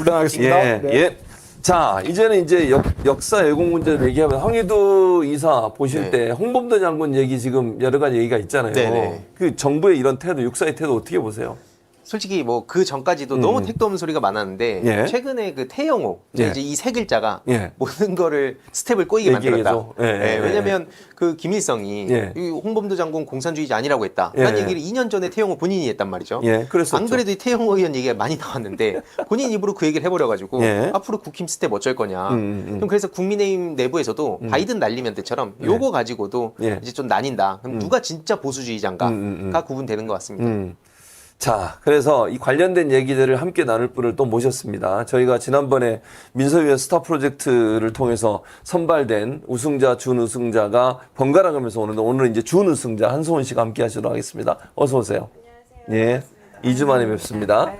불안하겠습니다. 예, 네. 예. 자, 이제는 이제 역, 역사 왜곡 문제를 얘기하면 황희도 이사 보실 네. 때 홍범도 장군 얘기 지금 여러 가지 얘기가 있잖아요. 네네. 그 정부의 이런 태도, 육사의 태도 어떻게 보세요? 솔직히 뭐 그 전까지도 음. 너무 택도 없는 소리가 많았는데 예. 최근에 그 태영호 예. 이제 이 세 글자가 예. 모든 거를 스텝을 꼬이게 만들었다. 예, 예, 예, 예. 왜냐하면 그 김일성이 예. 이 홍범도 장군 공산주의자 아니라고 했다. 예, 라는 예. 얘기를 2년 전에 태영호 본인이 했단 말이죠. 예. 안 그래도 이 태영호 의원 얘기가 많이 나왔는데 본인 입으로 그 얘기를 해버려가지고 예. 앞으로 국힘 스텝 어쩔 거냐. 음, 음, 음. 그럼 그래서 국민의힘 내부에서도 바이든 날리면 때처럼 요거 가지고도 예. 이제 좀 나뉜다. 그럼 누가 진짜 보수주의자인가가 음, 음, 음. 구분되는 것 같습니다. 음. 자, 그래서 이 관련된 얘기들을 함께 나눌 분을 또 모셨습니다. 저희가 지난번에 민서위원 스타 프로젝트를 통해서 선발된 우승자, 준우승자가 번갈아 가면서 오는데 오늘은 이제 준우승자 한소원 씨가 함께 하시도록 하겠습니다. 어서 오세요. 예. 2주 만에 뵙습니다.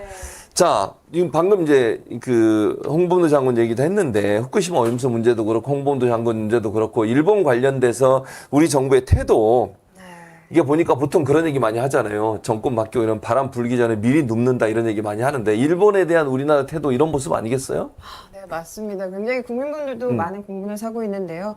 자, 지금 방금 이제 그 홍범도 장군 얘기도 했는데 후쿠시마 오염수 문제도 그렇고 홍범도 장군 문제도 그렇고 일본 관련돼서 우리 정부의 태도 이게 보니까 보통 그런 얘기 많이 하잖아요. 정권 바뀌고 이런 바람 불기 전에 미리 눕는다 이런 얘기 많이 하는데 일본에 대한 우리나라 태도 이런 모습 아니겠어요? 네, 맞습니다. 굉장히 국민분들도 음. 많은 공분을 사고 있는데요.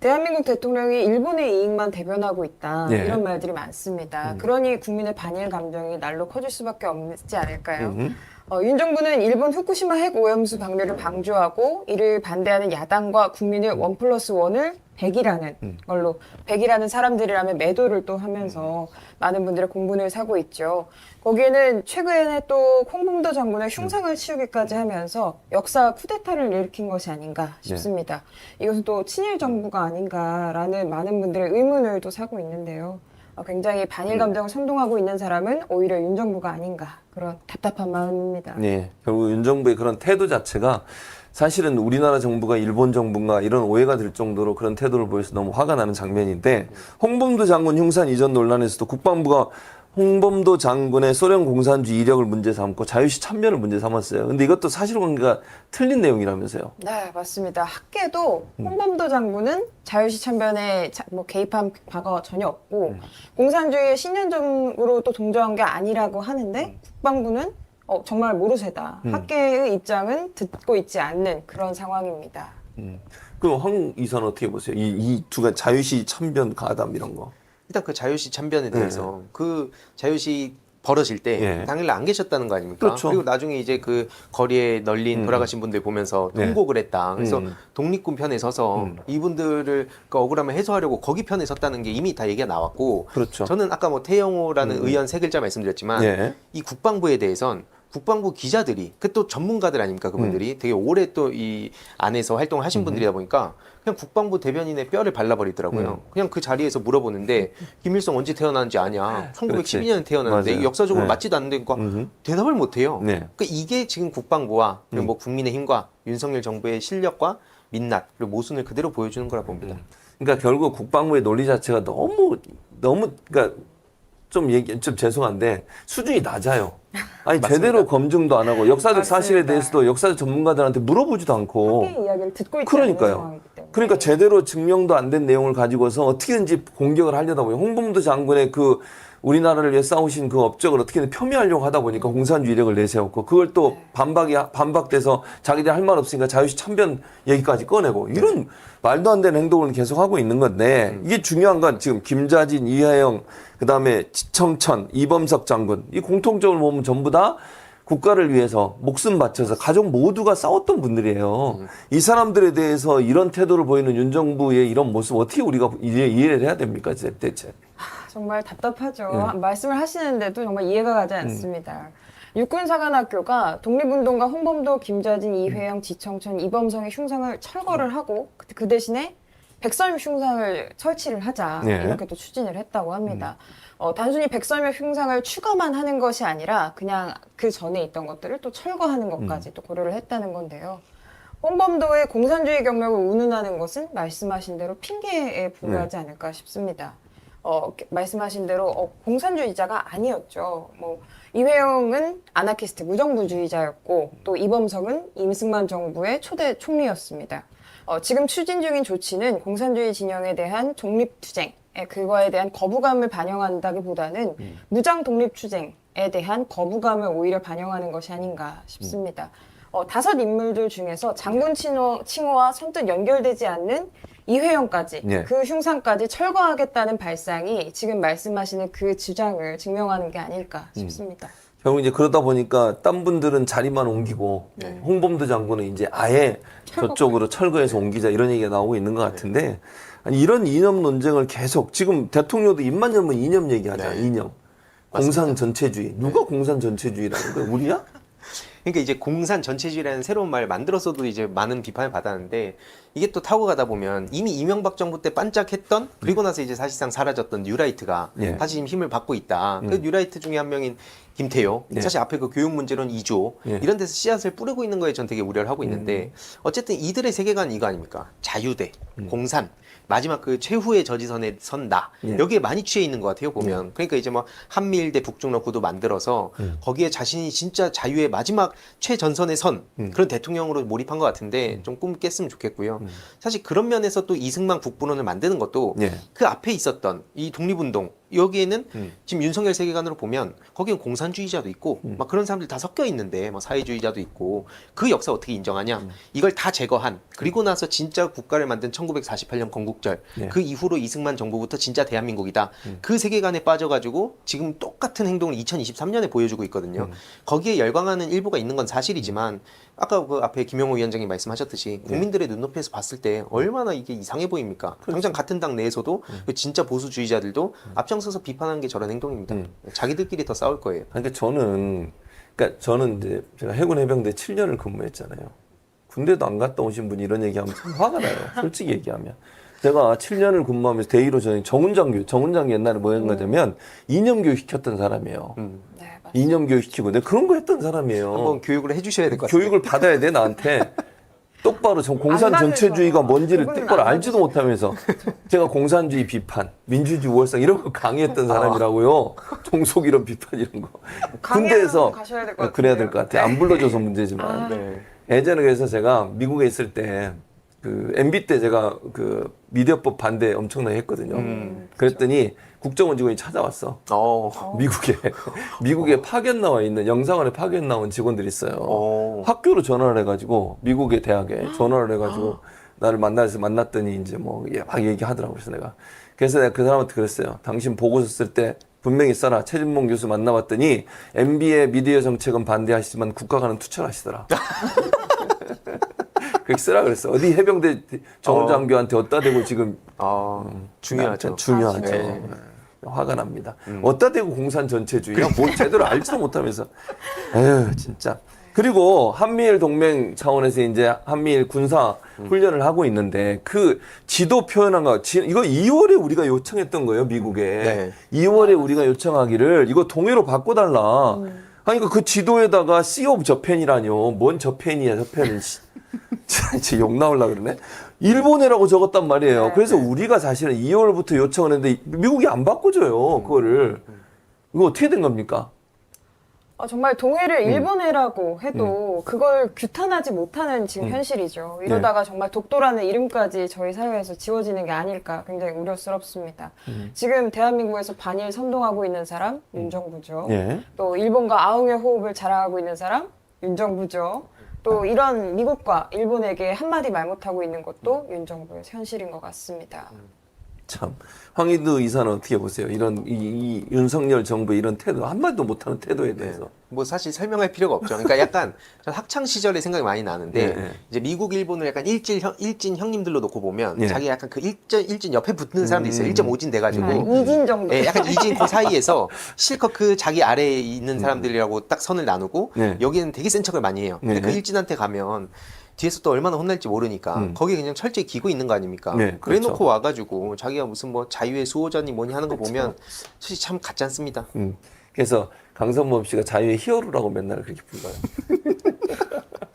대한민국 대통령이 일본의 이익만 대변하고 있다. 예. 이런 말들이 많습니다. 그러니 국민의 반일 감정이 날로 커질 수밖에 없지 않을까요? 음. 어, 윤 정부는 일본 후쿠시마 핵 오염수 방류를 방조하고 이를 반대하는 야당과 국민을 원 플러스 원을 100이라는 음. 걸로 100이라는 사람들이라면 매도를 또 하면서 많은 분들의 공분을 사고 있죠. 거기에는 최근에 또 홍범도 장군의 흉상을 치우기까지 하면서 역사 쿠데타를 일으킨 것이 아닌가 싶습니다. 이것은 또 친일 정부가 아닌가라는 많은 분들의 의문을 또 사고 있는데요. 어, 굉장히 반일 감정을 선동하고 있는 사람은 오히려 윤 정부가 아닌가 그런 답답한 마음입니다. 네. 결국 윤 정부의 그런 태도 자체가 사실은 우리나라 정부가 일본 정부인가 이런 오해가 들 정도로 그런 태도를 보여서 너무 화가 나는 장면인데 홍범도 장군 흉산 이전 논란에서도 국방부가 홍범도 장군의 소련 공산주의 이력을 문제 삼고 자유시 참변을 문제 삼았어요. 근데 이것도 사실관계가 틀린 내용이라면서요. 네, 맞습니다. 학계도 홍범도 장군은 자유시 참변에 자- 뭐 개입한 과거 전혀 없고 공산주의의 신념적으로 또 동조한 게 아니라고 하는데 국방부는 어, 정말 모르쇠다. 학계의 입장은 듣고 있지 않는 그런 상황입니다. 그럼 황 이사는 어떻게 보세요? 이, 이 두가 자유시 참변 가담 이런 거. 일단 그 자유시 참변에 대해서 그 자유시 벌어질 때 예. 당일 안 계셨다는 거 아닙니까? 그렇죠. 리고 나중에 이제 그 거리에 널린 음. 돌아가신 분들 보면서 네. 통곡을 했다. 그래서 음. 독립군 편에 서서 음. 이분들을 그 억울함을 해소하려고 거기 편에 섰다는 게 이미 다 얘기가 나왔고 그렇죠. 저는 아까 뭐 태영호라는 음. 의원 세 글자 말씀드렸지만 예. 이 국방부에 대해선 국방부 기자들이 그 또 전문가들 아닙니까 그분들이 음. 되게 오래 또 이 안에서 활동을 하신 분들이다 보니까 그냥 국방부 대변인의 뼈를 발라버리더라고요. 음. 그냥 그 자리에서 물어보는데 김일성 언제 태어났는지 아냐? 1912년 태어났는데 맞아요. 이게 역사적으로 네. 맞지도 않는데 그러니까 음흠. 대답을 못 해요. 네. 그러니까 이게 지금 국방부와 그리고 음. 뭐 국민의힘과 윤석열 정부의 실력과 민낯 그리고 모순을 그대로 보여주는 거라 봅니다. 그러니까 결국 국방부의 논리 자체가 너무 너무 그러니까 좀 얘기 좀 죄송한데 수준이 낮아요. 아니. 제대로 검증도 안 하고 역사적 사실에 맞습니다. 대해서도 역사적 전문가들한테 물어보지도 않고 학계의 이야기를 듣고 있지 그러니까요. 않는 상황이기 때문에. 그러니까 제대로 증명도 안 된 내용을 가지고서 어떻게든지 공격을 하려다 보니 홍범도 장군의 그 우리나라를 위해 싸우신 그 업적을 어떻게든 폄훼하려고 하다 보니까 공산주의 이력을 내세웠고 그걸 또 반박이 반박돼서 자기들 할 말 없으니까 자유시 참변 얘기까지 꺼내고 이런 말도 안 되는 행동을 계속 하고 있는 건데 이게 중요한 건 지금 김자진, 이하영 그다음에 지청천, 이범석 장군 이 공통적으로 보면 전부 다 국가를 위해서 목숨 바쳐서 가족 모두가 싸웠던 분들이에요. 이 사람들에 대해서 이런 태도를 보이는 윤 정부의 이런 모습 어떻게 우리가 이해, 이해를 해야 됩니까 대체? 정말 답답하죠. 네. 말씀을 하시는데도 정말 이해가 가지 음. 않습니다. 육군사관학교가 독립운동가 홍범도, 김자진, 이회영, 지청천, 이범성의 흉상을 철거를 하고 그- 그 대신에 백설미 흉상을 설치를 하자 네. 음. 이렇게 또 추진을 했다고 합니다. 어, 단순히 백설미 흉상을 추가만 하는 것이 아니라 그냥 그 전에 있던 것들을 또 철거하는 음. 것까지 또 고려를 했다는 건데요. 홍범도의 공산주의 경력을 운운하는 것은 말씀하신 대로 핑계에 불과하지 않을까 싶습니다. 어, 말씀하신 대로 어, 공산주의자가 아니었죠. 뭐 이회영은 아나키스트 무정부주의자였고 또 이범석은 임승만 정부의 초대 총리였습니다. 어, 지금 추진 중인 조치는 공산주의 진영에 대한 독립투쟁, 에, 그거에 대한 거부감을 반영한다기보다는 무장 독립투쟁에 대한 거부감을 오히려 반영하는 것이 아닌가 싶습니다. 어, 다섯 인물들 중에서 장군 칭호, 칭호와 선뜻 연결되지 않는 이회영까지 예. 그 흉상까지 철거하겠다는 발상이 지금 말씀하시는 그 주장을 증명하는 게 아닐까 음. 싶습니다. 결국 이제 그러다 보니까 딴 분들은 자리만 옮기고 네. 홍범도 장군은 이제 아예 저쪽으로 철거해서 옮기자 이런 얘기가 나오고 있는 것 같은데 아니 이런 이념 논쟁을 계속 지금 대통령도 입만 열면 이념 얘기하잖아 네. 이념 공산 전체주의 누가 공산 전체주의라는 거야 우리야? 그러니까 이제 공산 전체주의라는 새로운 말을 만들었어도 이제 많은 비판을 받았는데 이게 또 타고 가다 보면 이미 이명박 정부 때 반짝했던 그리고 나서 이제 사실상 사라졌던 뉴라이트가 예. 다시 지금 힘을 받고 있다. 음. 그 뉴라이트 중에 한 명인 김태효 예. 사실 앞에 그 교육 문제론 2조 예. 이런 데서 씨앗을 뿌리고 있는 거에 전 되게 우려를 하고 있는데 어쨌든 이들의 세계관 이거 아닙니까? 자유대, 공산 마지막 그 최후의 저지선에 선다. 예. 여기에 많이 취해 있는 것 같아요 보면. 그러니까 이제 뭐 한미일대 북중러 구도 만들어서 거기에 자신이 진짜 자유의 마지막 최전선에 선 그런 대통령으로 몰입한 것 같은데 좀꿈 깼으면 좋겠고요. 사실 그런 면에서 또 이승만 국부론을 만드는 것도 예. 그 앞에 있었던 이 독립운동 여기에는 음. 지금 윤석열 세계관으로 보면 거기는 공산주의자도 있고 음. 막 그런 사람들 다 섞여 있는데 뭐 사회주의자도 있고 그 역사 어떻게 인정하냐 음. 이걸 다 제거한 그리고 나서 진짜 국가를 만든 1948년 건국절 예. 그 이후로 이승만 정부부터 진짜 대한민국이다 음. 그 세계관에 빠져가지고 지금 똑같은 행동을 2023년에 보여주고 있거든요 음. 거기에 열광하는 일부가 있는 건 사실이지만 아까 그 앞에 김영호 위원장이 말씀하셨듯이 네. 국민들의 눈높이에서 봤을 때 얼마나 이게 이상해 보입니까? 그렇죠. 당장 같은 당 내에서도 그 진짜 보수주의자들도 앞장서서 비판하는 게 저런 행동입니다. 음. 자기들끼리 더 싸울 거예요. 그러니까 저는 그러니까 저는 이제 제가 해군 해병대 7년을 근무했잖아요. 군대도 안 갔다 오신 분이 이런 얘기하면 참 화가 나요. 솔직히 얘기하면. 제가 7년을 근무하면서 대위로 저는 정훈장 교육, 정훈장 옛날에 뭐였냐면 이념 교육 시켰던 사람이에요. 음. 네. 이념 교육 시키고 내가 그런 거 했던 사람이에요. 한번 교육을 해주셔야 될 것 같아요. 교육을 받아야 돼 나한테. 똑바로 전 공산 안 전체주의가. 뭔지를 똑바로 안 알지도 못하면서 제가 공산주의 비판, 민주주의 우월성 이런 거 강의했던 사람이라고요. 종속 이론 비판 이런 거. 군대에서 될것 그래야. 될 것 같아요. 안 불러줘서 문제지만. 아. 네. 예전에 그래서 제가 미국에 있을 때 그 MB 때 제가 그 미디어법 반대 엄청나게 했거든요. 음, 그랬더니 국정원 직원이 찾아왔어. 어. 미국에 미국에 파견 나와 있는 영상원에 파견 나온 직원들이 있어요. 어. 학교로 전화를 해가지고 미국의 대학에 전화를 해가지고 나를 만나서 만났더니 이제 뭐 막 얘기하더라고 그래서 내가 그래서 내가 그 사람한테 그랬어요. 당신 보고서 쓸 때 분명히 써라. 최진봉 교수 만나봤더니 MB의 미디어 정책은 반대하시지만 국가관은 투철하시더라. 그렇게 쓰라 그랬어. 어디 해병대 정장교한테 어디다 대고 지금 아, 중요하죠. 참 중요하죠. 네. 화가 납니다. 어디다 대고 공산 전체주의야? 뭘 제대로 알지도 못하면서. 에휴, 진짜. 그리고 한미일 동맹 차원에서 이제 한미일 군사 훈련을 하고 있는데 그 지도 표현한 거, 지- 이거 2월에 우리가 요청했던 거예요, 미국에. 네. 2월에 우리가 요청하기를 이거 동해로 바꿔달라. 그러니까 그 지도에다가 Sea of Japan이라뇨. 뭔 저펜이야, 저펜은. 씨. 진짜 욕 나올라 그러네. 일본해라고 적었단 말이에요. 네. 그래서 우리가 사실은 2월부터 요청을 했는데 미국이 안 바꿔줘요. 그거를. 이거 어떻게 된 겁니까? 어, 정말 동해를 음. 일본해라고 해도 그걸 규탄하지 못하는 지금 음. 현실이죠. 네. 이러다가 정말 독도라는 이름까지 저희 사회에서 지워지는 게 아닐까 굉장히 우려스럽습니다. 음. 지금 대한민국에서 반일 선동하고 있는 사람 윤정부죠. 예. 또 일본과 아웅의 호흡을 자랑하고 있는 사람 윤정부죠. 또 이런 미국과 일본에게 한마디 말 못하고 있는 것도 윤 정부의 현실인 것 같습니다. 참. 황희두 이사는 어떻게 보세요? 이런, 이, 이 윤석열 정부의 이런 태도, 한마디도 못하는 태도에 대해서. 뭐 사실 설명할 필요가 없죠. 그러니까 약간 전 학창 시절의 생각이 많이 나는데 예, 예. 이제 미국 일본을 약간 일진 형, 일진 형님들로 놓고 보면 예. 자기 약간 그 일진 일진 옆에 붙는 사람도 있어요. 음. 1.5진 돼가지고 아, 이진 정도. 예, 약간 이진 그 사이에서 실컷 그 자기 아래에 있는 사람들이라고 딱 선을 나누고 네. 여기는 되게 센 척을 많이 해요. 근데 네. 그 일진한테 가면 뒤에서 또 얼마나 혼날지 모르니까 음. 거기에 그냥 철저히 기고 있는 거 아닙니까? 네, 그래 그렇죠. 놓고 와가지고 자기가 무슨 뭐 자유의 수호자니 뭐니 하는 거 보면 사실 참 같지 않습니다. 음. 그래서 강성범 씨가 자유의 히어로라고 맨날 그렇게 불러요.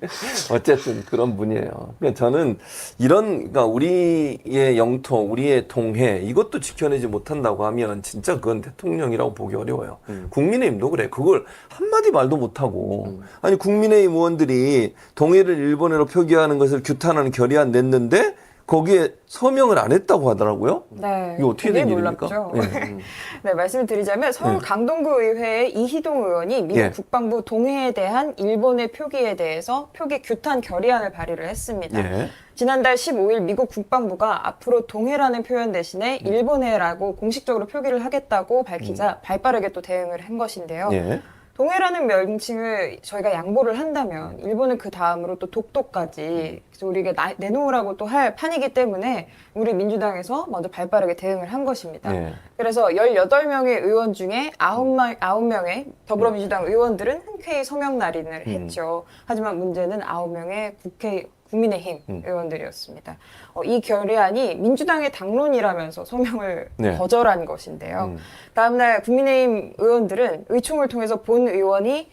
어쨌든 그런 분이에요. 그러니까 저는 이런, 그러니까 우리의 영토, 우리의 동해, 이것도 지켜내지 못한다고 하면 진짜 그건 대통령이라고 보기 어려워요. 음. 국민의힘도 그래. 그걸 한마디 말도 못하고. 아니, 국민의힘 의원들이 동해를 일본해로 표기하는 것을 규탄하는 결의안 냈는데 거기에 서명을 안 했다고 하더라고요. 네. 이거 어떻게 된 일입니까? 놀랍죠. 예. 네, 말씀을 드리자면 서울 네. 강동구 의회의 이희동 의원이 미국 예. 국방부 동해에 대한 일본의 표기에 대해서 표기 규탄 결의안을 발의를 했습니다. 예. 지난달 15일 미국 국방부가 앞으로 동해라는 표현 대신에 음. 일본해라고 공식적으로 표기를 하겠다고 밝히자 발빠르게 또 대응을 한 것인데요. 예. 동해라는 명칭을 저희가 양보를 한다면 일본은 그 다음으로 또 독도까지 우리에게 나- 내놓으라고 또 할 판이기 때문에 우리 민주당에서 먼저 발빠르게 대응을 한 것입니다. 예. 그래서 18명의 의원 중에 9명, 9명의 더불어민주당 의원들은 흔쾌히 서명 날인을 음. 했죠. 하지만 문제는 9명의 국회 국민의힘 음. 의원들이었습니다. 어, 이 결의안이 민주당의 당론이라면서 서명을 네. 거절한 것인데요. 음. 다음날 국민의힘 의원들은 의총을 통해서 본 의원이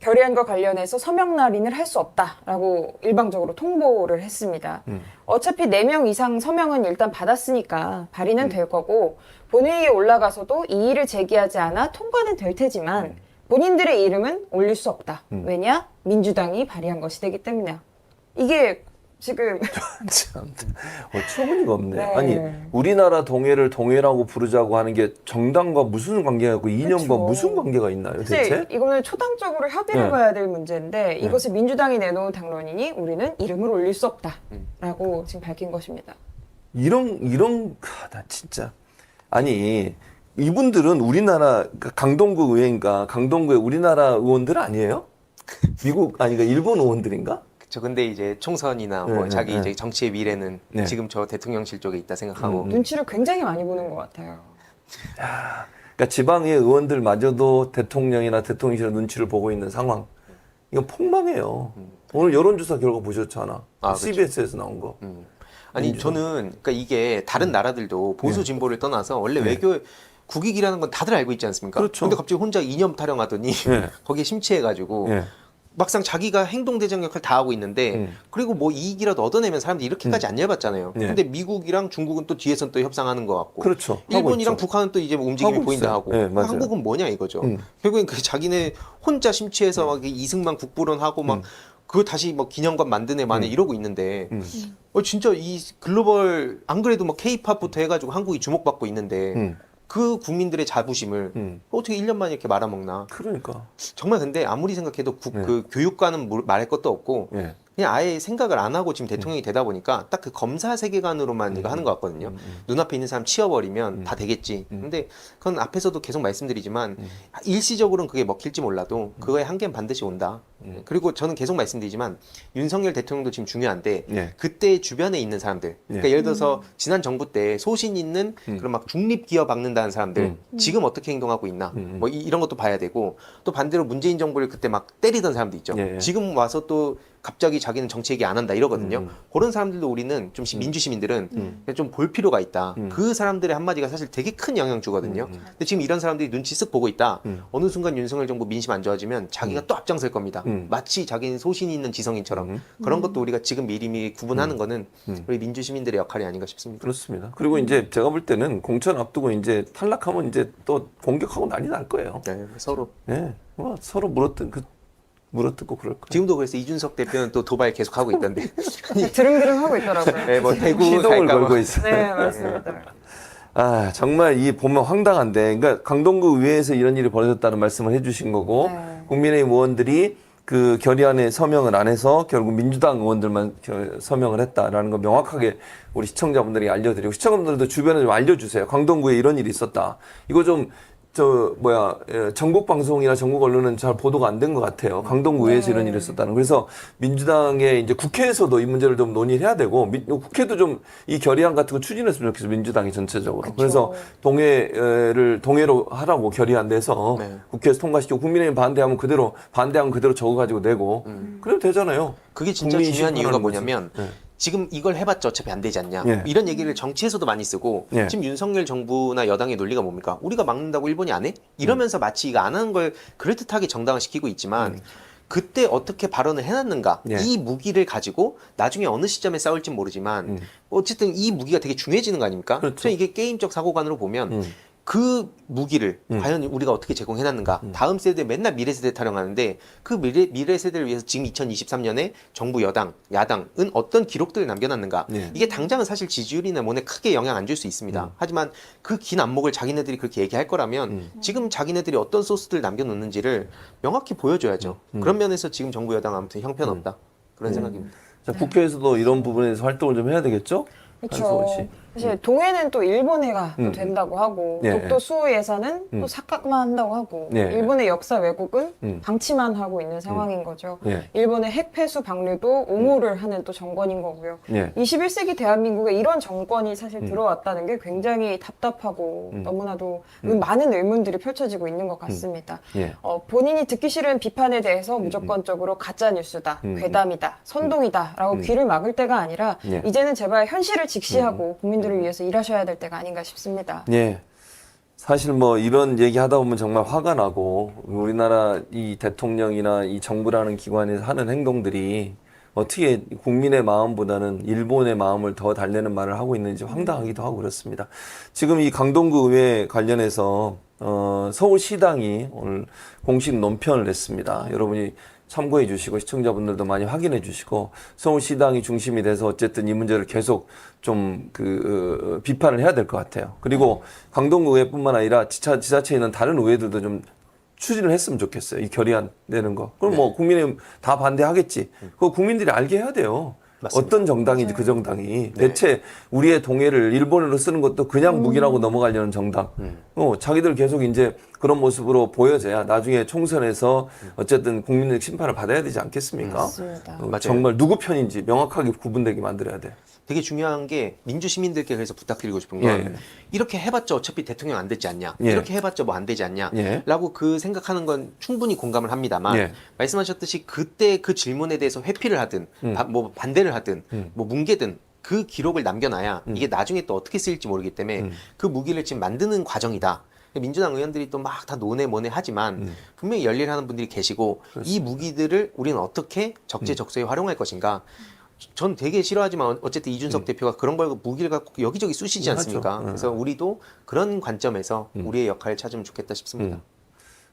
결의안과 관련해서 서명 날인을 할 수 없다라고 일방적으로 통보를 했습니다. 음. 어차피 4명 이상 서명은 일단 받았으니까 발의는 음. 될 거고 본회의에 올라가서도 이의를 제기하지 않아 통과는 될 테지만 본인들의 이름은 올릴 수 없다. 음. 왜냐? 민주당이 발의한 것이 되기 때문이야. 이게 지금 참, 어처구니가 없네. 네. 아니, 우리나라 동해를 동해라고 부르자고 하는 게 정당과 무슨 관계가 있고 이념과 그쵸. 무슨 관계가 있나요, 대체? 이거는 초당적으로 협의를 네. 봐야 될 문제인데 이것을 민주당이 내놓은 당론이니 우리는 이름을 올릴 수 없다라고 지금 밝힌 것입니다. 이런, 이런, 아, 나 진짜. 아니, 이분들은 우리나라, 그러니까 강동구 의회인가, 강동구의 우리나라 의원들 아니에요? 미국, 아니, 그러니까 일본 의원들인가? 저 근데 이제 총선이나 네, 뭐 네, 자기 네. 이제 정치의 미래는 네. 지금 저 대통령실 쪽에 있다 생각하고 음. 눈치를 굉장히 많이 보는 것 같아요. 그러니까 지방의 의원들마저도 대통령이나 대통령실의 눈치를 보고 있는 상황. 이건 폭망해요. 오늘 여론조사 결과 보셨잖아. 음. 아, 그렇죠. CBS에서 나온 거. 음. 아니 민주당. 저는 그러니까 이게 다른 나라들도 보수 네. 진보를 떠나서 원래 네. 외교 국익이라는 건 다들 알고 있지 않습니까? 그렇죠. 근데 갑자기 혼자 이념 타령하더니 네. 거기에 심취해가지고 예. 막상 자기가 행동대장 역할 다 하고 있는데 음. 그리고 뭐 이익이라도 얻어내면 사람들이 이렇게까지 안 열받잖아요. 네. 근데 미국이랑 중국은 또 뒤에선 또 협상하는 것 같고 그렇죠. 일본이랑. 북한은 또 이제 뭐 움직임이 하고 보인다 있어요. 하고 네, 맞아요. 한국은 뭐냐 이거죠. 음. 결국엔 그 자기네 혼자 심취해서 막 이승만 국부론하고 막 음. 그거 다시 뭐 기념관 만드네 마네 음. 이러고 있는데 음. 어 진짜 이 글로벌 안 그래도 막 케이팝부터 해가지고 한국이 주목받고 있는데 음. 그 국민들의 자부심을 음. 어떻게 1년 만에 이렇게 말아먹나 그러니까. 정말 근데 아무리 생각해도 국, 네. 그 교육과는 물- 말할 것도 없고 예. 그냥 아예 생각을 안 하고 지금 대통령이 되다 보니까 딱 그 검사 세계관으로만 이거 하는 것 같거든요. 음, 음. 눈앞에 있는 사람 치워버리면 음. 다 되겠지. 음. 근데 그건 앞에서도 계속 말씀드리지만 음. 일시적으로는 그게 먹힐지 몰라도 그거의 한계는 반드시 온다. 음. 그리고 저는 계속 말씀드리지만 윤석열 대통령도 지금 중요한데 예. 그때 주변에 있는 사람들. 그러니까 예. 예를 들어서 지난 정부 때 소신 있는 음. 그런 막 중립 기업 막는다는 사람들 지금 어떻게 행동하고 있나 음. 뭐 이, 런 것도 봐야 되고 또 반대로 문재인 정부를 그때 막 때리던 사람도 있죠. 예, 예. 지금 와서 또 갑자기 자기는 정치 얘기 안 한다 이러거든요. 음. 그런 사람들도 우리는 좀 시- 민주 시민들은 음. 좀 볼 필요가 있다. 음. 그 사람들의 한마디가 사실 되게 큰 영향 주거든요. 음, 음. 근데 지금 이런 사람들이 눈치 쓱 보고 있다. 음. 어느 순간 윤석열 정부 민심 안 좋아지면 자기가 또 앞장설 겁니다. 음. 마치 자기는 소신 있는 지성인처럼 음. 그런 것도 우리가 지금 미리미리 구분하는 거는 음. 우리 민주 시민들의 역할이 아닌가 싶습니다. 그렇습니다. 그리고 이제 제가 볼 때는 공천 앞두고 이제 탈락하면 이제 또 공격하고 난리 날 거예요. 네, 서로 예. 뭐 서로 물어뜯 그 물어뜯고 그럴 거예요. 지금도 그래서 이준석 대표는 또 도발 계속 하고 있던데. 드릉드릉 하고 있더라고요. 네, 뭐 대구 시동을 갈까. 걸고 있어. 네, 맞습니다. 아 정말 이 보면 황당한데, 그러니까 강동구 의회에서 이런 일이 벌어졌다는 말씀을 해 주신 거고 네. 국민의힘 의원들이 그 결의안에 서명을 안 해서 결국 민주당 의원들만 겨- 서명을 했다라는 거 명확하게 우리 시청자분들이 알려드리고 시청자분들도 주변에 좀 알려주세요. 강동구에 이런 일이 있었다. 이거 좀 저 뭐야 예, 전국 방송이나 전국 언론은 잘 보도가 안 된 것 같아요. 강동구 의회에서 네. 이런 일이 있었다는. 그래서 민주당의 이제 국회에서도 이 문제를 좀 논의를 해야 되고 미- 국회도 좀 이 결의안 같은 거 추진했으면 좋겠어 민주당이 전체적으로. 그쵸. 그래서 동해를 동해로 하라고 결의안 내서 네. 국회에서 통과시키고 국민의힘 반대하면 그대로 반대하면 그대로 적어가지고 내고 그래도 되잖아요. 그게 진짜 중요한 이유가. 뭐냐면 네. 지금 이걸 해봤자 어차피 안 되지 않냐 예. 이런 얘기를 정치에서도 많이 쓰고 예. 지금 윤석열 정부나 여당의 논리가 뭡니까 우리가 막는다고 일본이 안 해? 이러면서 마치 이거 안 하는 걸 그럴듯하게 정당화시키고 있지만 그때 어떻게 발언을 해놨는가 예. 이 무기를 가지고 나중에 어느 시점에 싸울지 모르지만 음. 어쨌든 이 무기가 되게 중요해지는 거 아닙니까? 그렇죠. 이게 게임적 사고관으로 보면 음. 그 무기를 음. 과연 우리가 어떻게 제공해놨는가? 다음 세대 맨날 미래 세대 타령하는데 그 미래 미래 세대를 위해서 지금 2023년에 정부 여당 야당은 어떤 기록들을 남겨놨는가? 네. 이게 당장은 사실 지지율이나 뭐에 크게 영향 안 줄 수 있습니다. 하지만 그 긴 안목을 자기네들이 그렇게 얘기할 거라면 지금 자기네들이 어떤 소스들 남겨놓는지를 명확히 보여줘야죠. 그런 면에서 지금 정부 여당 아무튼 형편없다 그런 생각입니다. 자, 국회에서도 이런 부분에서 활동을 좀 해야 되겠죠? 그렇죠. 씨. 사실 동해는 또 일본 해가 또 음. 된다고 하고 예, 독도 수호 예산은 음. 또 삭감만 한다고 하고 예. 일본의 역사 왜곡은 음. 방치만 하고 있는 상황인 거죠. 예. 일본의 핵 폐수 방류도 옹호를 하는 또 정권인 거고요. 예. 21세기 대한민국에 이런 정권이 사실 들어왔다는 게 굉장히 답답하고 음. 너무나도 많은 의문들이 펼쳐지고 있는 것 같습니다. 예. 어, 본인이 듣기 싫은 비판에 대해서 무조건적으로 가짜 뉴스다, 음. 괴담이다, 선동이다라고 음. 귀를 막을 때가 아니라 예. 이제는 제발 현실을 직시하고 국민 들을 위해서 일하셔야 될 때가 아닌가 싶습니다. 예. 사실 뭐 이런 얘기 하다 보면 정말 화가 나고 우리나라 이 대통령이나 이 정부라는 기관에서 하는 행동들이 어떻게 국민의 마음보다는 일본의 마음을 더 달래는 말을 하고 있는지 황당하기도 하고 그렇습니다. 지금 이 강동구 의회 관련해서 어, 서울시당이 오늘 공식 논평을 냈습니다. 여러분이 참고해 주시고 시청자분들도 많이 확인해 주시고 서울시당이 중심이 돼서 어쨌든 이 문제를 계속 좀 그 비판을 해야 될 것 같아요. 그리고 강동구 의회뿐만 아니라 지자, 지자체에 있는 다른 의회들도 좀 추진을 했으면 좋겠어요. 이 결의안 내는 거. 그럼 뭐 국민의힘 다 반대하겠지. 그거 국민들이 알게 해야 돼요. 맞습니다. 어떤 정당인지 그 정당이 대체 우리의 동해를 일본어로 쓰는 것도 그냥 묵인하고 넘어가려는 정당. 어, 자기들 계속 이제 그런 모습으로 보여져야 나중에 총선에서 어쨌든 국민의 심판을 받아야 되지 않겠습니까? 맞습니다. 어. 정말 누구 편인지 명확하게 구분되게 만들어야 돼. 되게 중요한 게 민주 시민들께 그래서 부탁드리고 싶은 건 예. 이렇게 해봤자 어차피 대통령 안 되지 않냐 예. 이렇게 해봤자 뭐 안 되지 않냐 예. 라고 그 생각하는 건 충분히 공감을 합니다만 예. 말씀하셨듯이 그때 그 질문에 대해서 회피를 하든 음. 바- 뭐 반대를 하든 음. 뭐 뭉개든 그 기록을 남겨놔야 이게 나중에 또 어떻게 쓰일지 모르기 때문에 음. 그 무기를 지금 만드는 과정이다. 민주당 의원들이 또 막 다 논해 뭐네 하지만 음. 분명히 열일하는 분들이 계시고 이 무기들을 우리는 어떻게 적재적소에 활용할 것인가 전 되게 싫어하지만 어쨌든 이준석 대표가 그런 걸 무기를 갖고 여기저기 쑤시지 음, 않습니까? 하죠. 음. 그래서 우리도 그런 관점에서 우리의 역할을 찾으면 좋겠다 싶습니다. 음.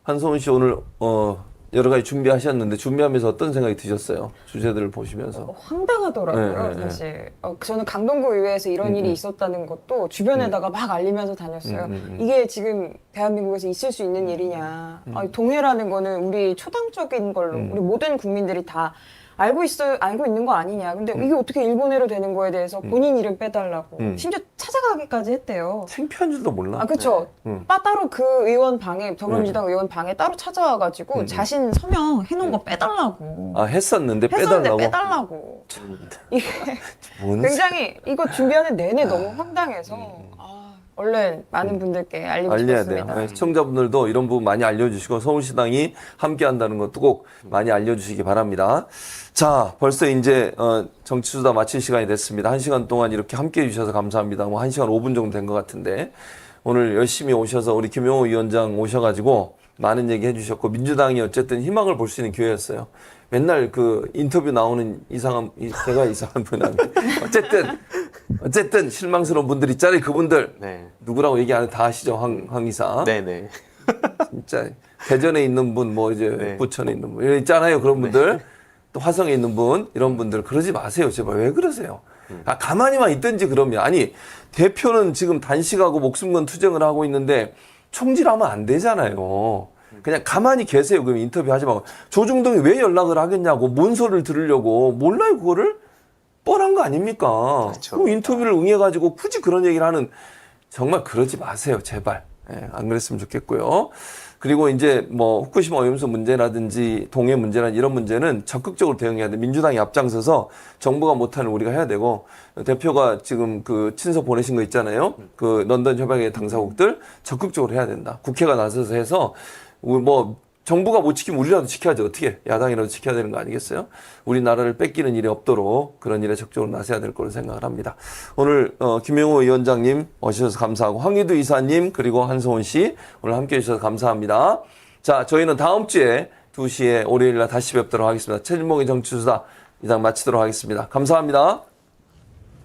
한소은 씨 오늘 어 여러 가지 준비하셨는데 준비하면서 어떤 생각이 드셨어요? 주제들을 보시면서. 어, 황당하더라고요, 네, 네, 사실. 어, 저는 강동구 의회에서 이런 일이 있었다는 것도 주변에다가 막 알리면서 다녔어요. 음, 음, 음. 이게 지금 대한민국에서 있을 수 있는 일이냐. 아니, 동해라는 거는 우리 초당적인 걸로 음. 우리 모든 국민들이 다 알고 있어 알고 있는 거 아니냐. 근데 이게 어떻게 일본해로 되는 거에 대해서 본인 이름 빼달라고 음. 심지어 찾아가기까지 했대요. 창피한 줄도 몰라. 아, 그쵸. 음. 빠 따로 그 의원 방에, 더불어민주당 의원 방에 따로 찾아와가지고 자신 서명 해놓은 거 빼달라고. 아 했었는데 했었는데 빼달라고. 빼달라고. 이게 뭔 굉장히 이거 준비하는 내내 너무 황당해서 아, 얼른 많은 분들께 알리고 알려야 싶었습니다. 돼요. 네, 시청자분들도 이런 부분 많이 알려주시고 서울시당이 함께한다는 것도 꼭 많이 알려주시기 바랍니다. 자, 벌써 이제 어, 정치수다 마칠 시간이 됐습니다. 한 시간 동안 이렇게 함께해 주셔서 감사합니다. 뭐 한 시간 5분 정도 된 것 같은데 오늘 열심히 오셔서 우리 김용호 위원장 오셔가지고 많은 얘기 해주셨고 민주당이 어쨌든 희망을 볼 수 있는 기회였어요. 맨날 그 인터뷰 나오는 이상한 이- 제가 이상한 분 아니 어쨌든 어쨌든 실망스러운 분들 있잖아요. 그분들. 네. 누구라고 얘기 안 해도 다 아시죠 황, 황 이사? 네네. 진짜 대전에 있는 분 뭐 이제 네. 부천에 있는 분 있잖아요 그런 분들. 또 화성에 있는 분 이런 분들. 그러지 마세요 제발. 왜 그러세요? 아 가만히만 있든지 그러면. 아니 대표는 지금 단식하고 목숨 건 투쟁을 하고 있는데 총질하면 안 되잖아요 그냥 가만히 계세요 그럼 인터뷰 하지 말고 조중동이 왜 연락을 하겠냐고 뭔 소리를 들으려고 몰라요 그거를 뻔한 거 아닙니까 그렇죠. 그럼 인터뷰를 응해가지고 굳이 그런 얘기를 하는 정말 그러지 마세요, 제발. 예, 안 그랬으면 좋겠고요. 그리고 이제 뭐 후쿠시마 오염수 문제라든지 동해 문제나 이런 문제는 적극적으로 대응해야 돼. 민주당이 앞장서서 정부가 못하는 우리가 해야 되고 대표가 지금 그 친서 보내신 거 있잖아요. 그 런던 협약의 당사국들 적극적으로 해야 된다. 국회가 나서서 해서 뭐 정부가 못 지키면 우리라도 지켜야죠. 어떻게 야당이라도 지켜야 되는 거 아니겠어요? 우리나라를 뺏기는 일이 없도록 그런 일에 적극적으로 나서야 될 거로 생각을 합니다. 오늘 어, 김영호 위원장님 오셔서 감사하고 황희두 이사님 그리고 한소원 씨 오늘 함께해 주셔서 감사합니다. 자, 저희는 다음 주에 2시에 월요일 날 다시 뵙도록 하겠습니다. 최진봉의 정치수다 이상 마치도록 하겠습니다. 감사합니다.